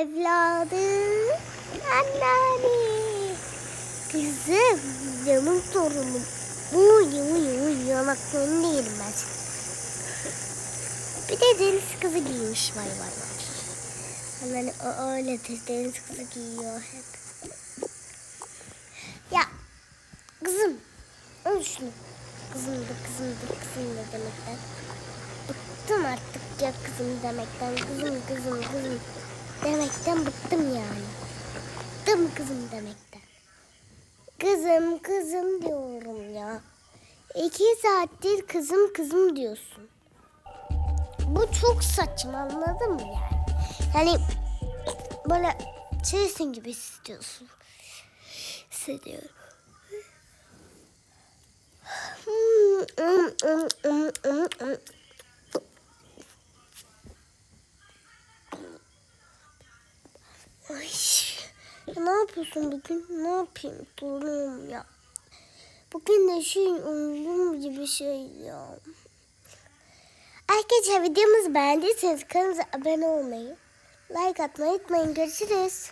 evladı. Anneanne. Kızım, canım torunum. Uy uy uy yanaklarını yerim ben. Bir de deniz kızı giymiş vay vay vay. Hani o öyledir deniz kızı giyiyor hep. Ya kızım al şunu. Kızım da kızım da kızım da demekten. Bıktım artık ya kızım demekten. Kızım kızım kızım demekten bıktım yani. Bıktım kızım demekten. Kızım kızım diyorum ya. İki saattir kızım kızım diyorsun. Bu çok saçma anladın mı yani? Yani böyle şeysin gibi istiyorsun. Hissediyorum. Ay, ne yapıyorsun bugün? Ne yapayım? Duruyorum ya. Bugün de şey uygun gibi şey ya. Arkadaşlar videomuzu beğendiyseniz kanalımıza abone olmayı, like atmayı unutmayın. Görüşürüz.